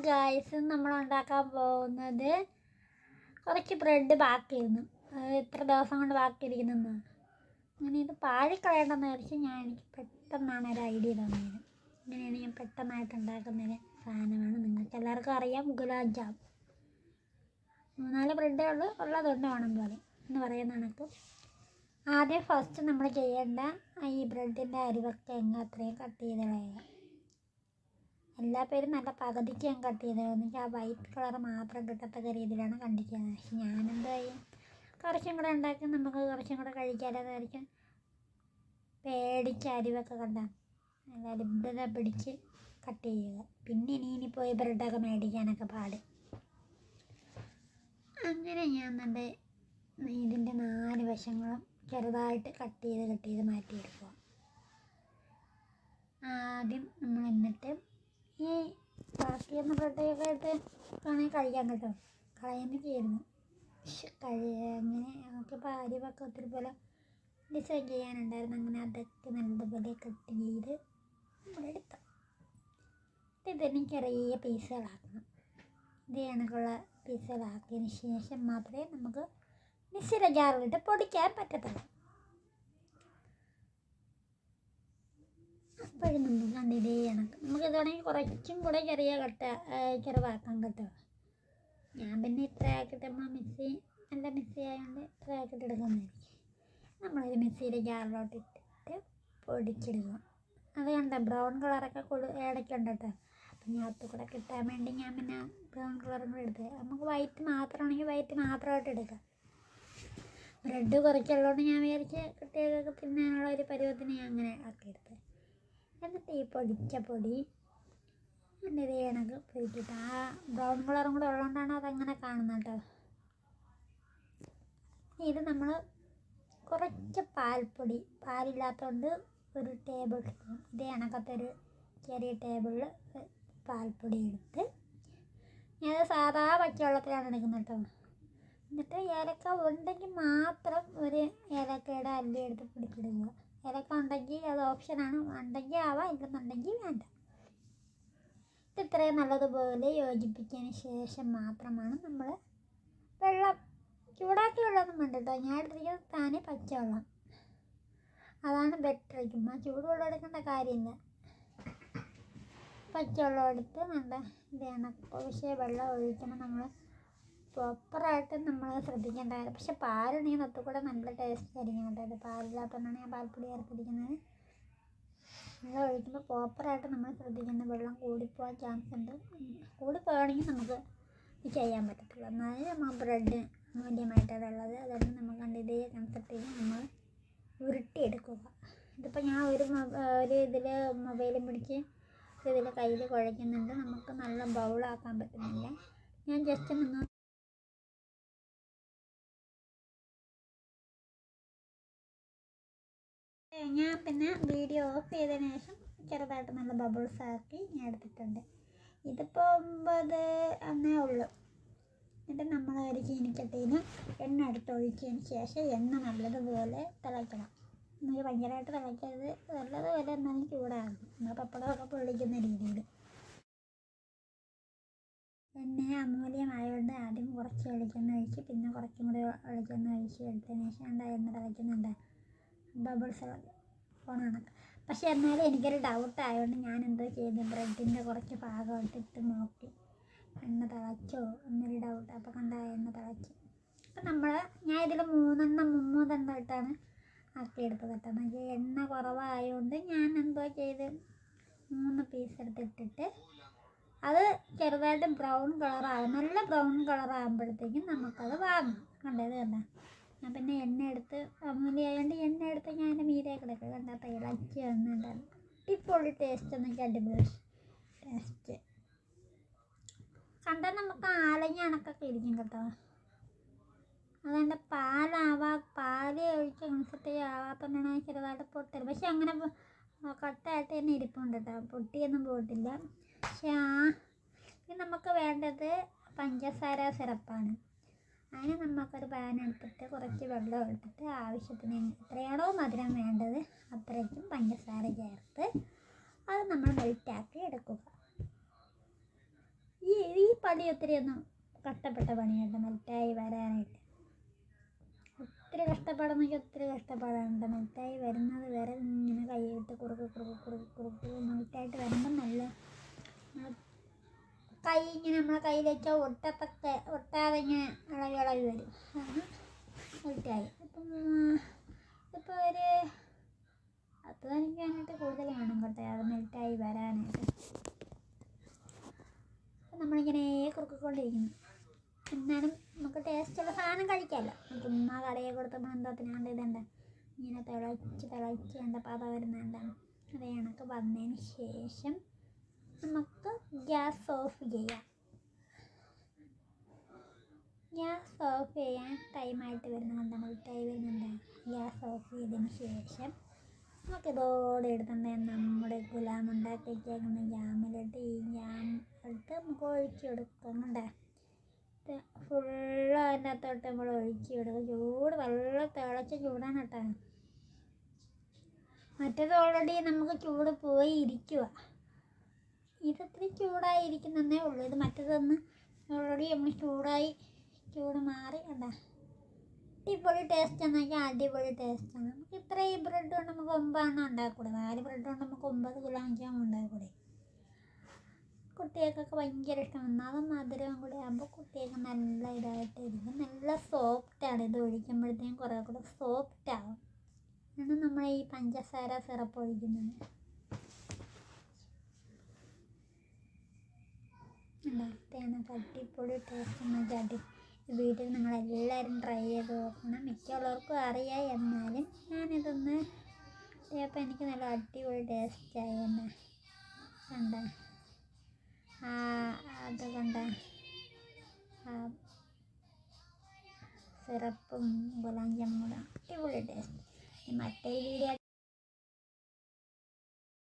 Guys നമ്മൾ ഉണ്ടാക്കാൻ പോകുന്നത് കുറച്ച് ബ്രെഡ് ബാക്കിയിരുന്നു. എത്ര ദിവസം കൊണ്ട് ബാക്കിയിരിക്കുന്നെന്ന് അങ്ങനെ ഇത് പാഴിക്കളയണ്ടെന്ന് വിചാരിച്ച് ഞാൻ എനിക്ക് പെട്ടെന്നാണ് ഒരു ഐഡിയ തന്നത്. ഇങ്ങനെയാണ് ഞാൻ പെട്ടെന്നായിട്ട് ഉണ്ടാക്കുന്നൊരു സാധനമാണ്. നിങ്ങൾക്ക് എല്ലാവർക്കും അറിയാം ഗുലാബ് ജാം. മൂന്നാൽ ബ്രെഡേ ഉള്ളൂ. ഉള്ളതുണ്ട് വേണം പോലെ. എന്ന് പറയുന്ന കണക്ക്. ആദ്യം ഫസ്റ്റ് നമ്മൾ ചെയ്യേണ്ട ഈ ബ്രെഡിന്റെ അരിവൊക്കെ എങ്ങനെ അത്രയും കട്ട് ചെയ്ത് കളയുക. എല്ലാ പേരും നല്ല പകുതിക്ക് ഞാൻ കട്ട് ചെയ്തത് എന്നിട്ട് ആ വൈറ്റ് കളർ മാത്രം കിട്ടത്തക്ക രീതിയിലാണ് കണ്ടിരിക്കുന്നത്. പക്ഷേ ഞാനെന്താ ചെയ്യും? കുറച്ചും കൂടെ ഉണ്ടാക്കി നമുക്ക് കുറച്ചും കൂടെ വിചാരിച്ച് പേടിച്ച് അരിവൊക്കെ കണ്ട. അത്ഭുത പിടിച്ച് കട്ട് ചെയ്യുക. പിന്നെ ഇനി ഇനി പോയി ബ്രെഡൊക്കെ മേടിക്കാനൊക്കെ പാട്. അങ്ങനെ ഞാൻ എന്റെ ഇതിന്റെ നാല് വശങ്ങളും ചെറുതായിട്ട് കട്ട് ചെയ്ത് കട്ട് ചെയ്ത് മാറ്റിയെടുക്കുക ആദ്യം നമ്മൾ എന്നിട്ട് ഈ ബാക്കി ബ്രെഡൊക്കെ എടുത്ത് വേണമെങ്കിൽ കഴിക്കാൻ കേട്ടോ. കളയുന്ന ചെയ്യുന്നു പക്ഷെ കഴി നമുക്ക് അരിവൊക്കെ ഒത്തിരി പോലെ ഡിസൈൻ ചെയ്യാനുണ്ടായിരുന്നു. അങ്ങനെ അതൊക്കെ നല്ലതുപോലെ കട്ട് ചെയ്ത് നമ്മളെടുത്തു ഇതിന് ചെറിയ പീസുകളാക്കണം ഇത് കണക്കുള്ള പീസുകളാക്കിയതിന് ശേഷം മാത്രമേ നമുക്ക് മിക്സിയുടെ ജാറിലിട്ട് പൊടിക്കാൻ പറ്റത്തുള്ളൂ. അപ്പോഴും നമുക്ക് കണ്ട് ഇതേ കണക്ക് നമുക്ക് ഇതാണെങ്കിൽ കുറച്ചും കൂടെ ചെറിയ കട്ട ചെറുതാക്കാം കേട്ടോ. ഞാൻ പിന്നെ ഇത്ര ആക്കിയിട്ട് നമ്മൾ മിക്സി നല്ല മിക്സി ആയതുകൊണ്ട് ഇത്ര ആക്കിയിട്ട് എടുക്കുന്നതായിരിക്കും നമ്മളൊരു മിക്സിയുടെ ജാറിലോട്ട് ഇട്ടിട്ട് പൊടിച്ചെടുക്കുക അത് കണ്ട? ബ്രൗൺ കളറൊക്കെ കൊടു ഇടയ്ക്കുണ്ട് കേട്ടോ. അപ്പം ഞാൻ അത് കൂടെ കിട്ടാൻ വേണ്ടി ഞാൻ പിന്നെ ബ്രൗൺ കളറും കൂടെ എടുത്തത് നമുക്ക് വൈറ്റ് മാത്രമാണെങ്കിൽ വൈറ്റ് മാത്രമായിട്ട് എടുക്കാം. ബ്രെഡ് കുറച്ചുള്ളതുകൊണ്ട് ഞാൻ വിചാരിച്ച് കുട്ടികൾക്കൊക്കെ തിന്നാനുള്ള ഒരു പരുവത്തിന് ഞാൻ അങ്ങനെ ആക്കിയെടുത്തത് എന്നിട്ട് ഈ പൊടിച്ച പൊടി എന്റെ ഇതേ കണക്ക് പൊരിച്ചിട്ട് ആ ബ്രൗൺ കളറും കൂടെ ഉള്ളതുകൊണ്ടാണ് അതങ്ങനെ കാണുന്നത് കേട്ടോ. ഇത് നമ്മൾ കുറച്ച് പാൽപ്പൊടി പാലില്ലാത്തതുകൊണ്ട് ഒരു ടേബിൾ സ്പൂൺ ഇതേ കണക്കത്തെ ഒരു ചെറിയ ടേബിളിൽ പാൽപ്പൊടി എടുത്ത് ഞാനത് സാധാ പച്ചവെള്ളത്തിലാണ് എടുക്കുന്നത് കേട്ടോ. എന്നിട്ട് ഏലക്ക ഉണ്ടെങ്കിൽ മാത്രം ഒരു ഏലക്കയുടെ അല്ലി എടുത്ത് പിടിച്ചിടുക. ഏലക്ക ഉണ്ടെങ്കിൽ അത് ഓപ്ഷനാണ് ഉണ്ടെങ്കിൽ ആവാം ഇല്ലെന്നുണ്ടെങ്കിൽ വേണ്ട. ഇത് ഇത്രയും നല്ലതുപോലെ യോജിപ്പിച്ചതിന് ശേഷം മാത്രമാണ് നമ്മൾ വെള്ളം ചൂടാക്കി വെള്ളമൊന്നും വേണ്ട കേട്ടോ. ഞാൻ എടുത്തിരിക്കുന്നത് താനെ പച്ചവെള്ളം. അതാണ് ബെറ്റർ ചുമ്മാ ചൂടുവെള്ളം എടുക്കേണ്ട കാര്യമില്ല. പച്ചവെള്ളം എടുത്ത് നല്ല ഇതാണ്. പക്ഷേ വെള്ളം ഒഴിക്കണം നമ്മൾ പ്രോപ്പറായിട്ട് നമ്മൾ ശ്രദ്ധിക്കേണ്ട കാര്യം പക്ഷെ പാലുണ്ടെങ്കിൽ ഒത്തുകൂടെ നല്ല ടേസ്റ്റ് ആയിരിക്കും കേട്ടത് പാലില്ലാത്തതാണ് ഞാൻ പാൽപ്പൊടി ചേർത്തിരിക്കുന്നത്. വെള്ളം ഒഴിക്കുമ്പോൾ പ്രോപ്പറായിട്ട് നമ്മൾ ശ്രദ്ധിക്കണം വെള്ളം കൂടിപ്പോകാൻ ചാൻസ് ഉണ്ട്. കൂടിപ്പോവുകയാണെങ്കിൽ നമുക്ക് ചെയ്യാൻ പറ്റത്തില്ല എന്നാലും നമ്മൾ ബ്രെഡ് മീഡിയമായിട്ടാണ് ഉള്ളത്. അതുകൊണ്ട് നമ്മൾ കണ്ട് ഇതേ കൺസെപ്റ്റിൽ നമ്മൾ ഉരുട്ടിയെടുക്കുക. ഇതിപ്പോൾ ഞാൻ ഒരു ഒരു ഇതിൽ മൊബൈലും പിടിച്ച് ഇതിൽ കയ്യിൽ കുഴയ്ക്കുന്നുണ്ട്. നമുക്ക് നല്ല ബൗളാക്കാൻ പറ്റുന്നില്ല. ഞാൻ ജസ്റ്റ് നിങ്ങൾ ഞാൻ പിന്നെ വീഡിയോ ഓഫ് ചെയ്തതിന് ശേഷം ചെറുതായിട്ട് നല്ല ബബിൾസ് ആക്കി ഞാൻ എടുത്തിട്ടുണ്ട്. ഇതിപ്പോൾ ഒമ്പത് അന്നേ ഉള്ളൂ. എന്നിട്ട് നമ്മൾ ചീനിച്ചട്ടിയിൽ എണ്ണ എടുത്ത് ഒഴിച്ചതിന് ശേഷം എണ്ണ നല്ലതുപോലെ തിളയ്ക്കണം. എന്നിട്ട് ഭയങ്കരമായിട്ട് തിളയ്ക്കരുത്. നല്ലതുപോലെ എന്നാലും ചൂടാകും നമ്മൾ പപ്പടമൊക്കെ പൊള്ളിക്കുന്ന രീതിയിൽ എണ്ണ അമൂല്യമായതുകൊണ്ട് ആദ്യം കുറച്ച് വെളിച്ചെണ്ണ ഒഴിച്ച് പിന്നെ കുറച്ചും കൂടി വെളിച്ചെണ്ണ ഒഴിച്ച് എടുത്തതിന് ശേഷം എന്താ എണ്ണ തിളയ്ക്കുന്നുണ്ട് ബബിൾസ് ഫോണാണ് പക്ഷേ എന്നാലും എനിക്കൊരു ഡൗട്ട് ആയതുകൊണ്ട് ഞാൻ എന്തോ ചെയ്തു ബ്രെഡിന്റെ കുറച്ച് ഭാഗം എടുത്തിട്ട് നോക്കി. എണ്ണ തിളച്ചോ എന്നൊരു ഡൗട്ട് അപ്പോൾ കണ്ട എണ്ണ തിളച്ചു. അപ്പം നമ്മൾ ഞാൻ ഇതിൽ മൂന്നെണ്ണം മൂന്നെണ്ണം ഇട്ടാണ് ആക്കിയെടുത്തത് കേട്ടോ. എന്നുവെച്ചാൽ എണ്ണ കുറവായതുകൊണ്ട് ഞാൻ എന്തോ ചെയ്ത് മൂന്ന് പീസ് എടുത്തിട്ടിട്ട് അത് ചെറുതായിട്ട് ബ്രൗൺ കളറാകും നല്ല ബ്രൗൺ കളറാകുമ്പോഴത്തേക്കും നമുക്കത് വാങ്ങാം. കണ്ടത് കണ്ട? ഞാൻ പിന്നെ എണ്ണ എടുത്ത് അമൂല്യമായതുകൊണ്ട് എണ്ണ എടുത്ത് ഞാൻ എന്റെ മീതെ കിടക്കുക. കണ്ട ഇളക്കി വന്നിട്ടുണ്ടായിരുന്നു അടിപൊളി ടേസ്റ്റ് എന്നൊക്കെ അടിപൊളി ടേസ്റ്റ് കണ്ടാൽ നമുക്ക് ആലഞ്ഞ കണക്കൊക്കെ ഇരിക്കും കേട്ടോ. അതുകൊണ്ട് പാലാവാ പാൽ ഒഴിച്ച് കൺസെപ്റ്റ് ഞാൻ ചെറുതായിട്ട് പൊട്ടരുത് പക്ഷെ അങ്ങനെ കട്ടായിട്ട് തന്നെ ഇരിപ്പുണ്ട് കേട്ടോ. പൊട്ടിയൊന്നും പോയിട്ടില്ല. പക്ഷെ ആ നമുക്ക് വേണ്ടത് പഞ്ചസാര സിറപ്പാണ്. അതിന് നമുക്കൊരു പാൻ എടുത്തിട്ട് കുറച്ച് വെള്ളം എടുത്തിട്ട് ആവശ്യത്തിന് എത്രയാണോ മധുരം വേണ്ടത് അത്രയ്ക്കും പഞ്ചസാര ചേർത്ത് അത് നമ്മൾ മെൽറ്റാക്കി എടുക്കുക ഈ ഈ പണി ഒത്തിരിയൊന്നും കഷ്ടപ്പെട്ട പണിയുണ്ട് മെൽറ്റായി വരാനായിട്ട് ഒത്തിരി കഷ്ടപ്പാടെന്നൊക്കെ ഒത്തിരി കഷ്ടപ്പാടാണ് മെൽറ്റായി വരുന്നത് വരെ ഇങ്ങനെ കൈയിട്ട് കുറുക്ക് കുറുക്ക് കുറുക്ക് കുറുക്ക് മെൽറ്റായിട്ട് വരുമ്പം നല്ല കൈ ഇങ്ങനെ നമ്മളെ കയ്യിൽ വെച്ചാൽ ഒട്ടത്തക്ക ഒട്ടാതെ ഇങ്ങനെ ഇളകി ഇളകി വരും. മെൽറ്റായി അപ്പം ഇപ്പോൾ ഒരു പത്ത് മിനിറ്റ് കൂടുതൽ വേണം കേട്ടോ. അത് മെൽറ്റായി വരാനായിട്ട്. അപ്പം നമ്മളിങ്ങനെ കുറുക്കിക്കൊണ്ടിരിക്കുന്നു. എന്നാലും നമുക്ക് ടേസ്റ്റുള്ള സാധനം കഴിക്കാമല്ലോ. ചുമ്മാ കടയെ കൊടുത്തപ്പോൾ എന്താത്തിനാണ്ട് ഇതുണ്ട് ഇങ്ങനെ തിളച്ച് തിളച്ച് എന്താ പത വരുന്ന എന്താണ്? അത് കണക്ക് വന്നതിന് ശേഷം നമുക്ക് ഗ്യാസ് ഓഫ് ചെയ്യാം. ഗ്യാസ് ഓഫ് ചെയ്യാൻ ടൈമായിട്ട് നമ്മൾ മെൽറ്റായി വരുന്നുണ്ട് ഗ്യാസ് ഓഫ് ചെയ്തതിന് ശേഷം നമുക്ക് ഇതോടെ എടുത്തുകൊണ്ട് നമ്മുടെ ഗുലാം ഉണ്ടാക്കി വെച്ചേക്കുന്ന ജാമിലിട്ട് ഈ ജാം എടുത്ത് നമുക്ക് ഒഴിച്ചു കൊടുക്കുന്നുണ്ട് ഫുള്ള് അതിന്റെ അകത്തോട്ട് നമ്മൾ ഒഴിച്ചു കൊടുക്കും. ചൂട് വെള്ളം തിളച്ച ചൂടാണ് കേട്ടോ. മറ്റേത് ഓൾറെഡി നമുക്ക് ചൂട് പോയി ഇരിക്കുക ഇതത്തിരി ചൂടായിരിക്കുന്നേ ഉള്ളൂ. ഇത് മറ്റേതൊന്ന് ഓൾറെഡി നമ്മൾ ചൂടായി ചൂട് മാറി കണ്ട. അടിപൊളി ടേസ്റ്റ് എന്നൊക്കെ അടിപൊളി ടേസ്റ്റാണ് നമുക്ക് ഇത്രയും ബ്രെഡ് കൊണ്ട് നമുക്ക് ഒമ്പതെണ്ണം ഉണ്ടാക്കൂടെ? നാല് ബ്രെഡ് കൊണ്ട് നമുക്ക് ഒമ്പത് ഗുലാം ജാം ഉണ്ടാക്കൂടെ? കുട്ടികൾക്കൊക്കെ ഭയങ്കര ഇഷ്ടമാണ്. അത് മധുരവും കൂടി ആകുമ്പോൾ കുട്ടികൾക്ക് നല്ല ഇതായിട്ട് ഇരിക്കും നല്ല സോഫ്റ്റാണ് ഇത് ഒഴിക്കുമ്പോഴത്തേക്കും കുറേ കൂടെ സോഫ്റ്റ് ആവും. ആണ് നമ്മൾ ഈ പഞ്ചസാര സിറപ്പ് ഒഴിക്കുന്നത്. ഉണ്ടാക്കിയാണ് അടിപൊളി ടേസ്റ്റ് എന്നൊക്കെ ഈ വീട്ടിൽ നിങ്ങളെല്ലാവരും ട്രൈ ചെയ്ത് നോക്കണം. മിക്കുള്ളവർക്കും അറിയാം. എന്നാലും ഞാനിതൊന്ന് അപ്പോൾ എനിക്ക് നല്ല അടിപൊളി ടേസ്റ്റായി തന്നെ കണ്ട? ആ അത് കണ്ട? സിറപ്പും ഗുലാം ജമ്മുടെ അടിപൊളി ടേസ്റ്റ് മറ്റേ വീഡിയോ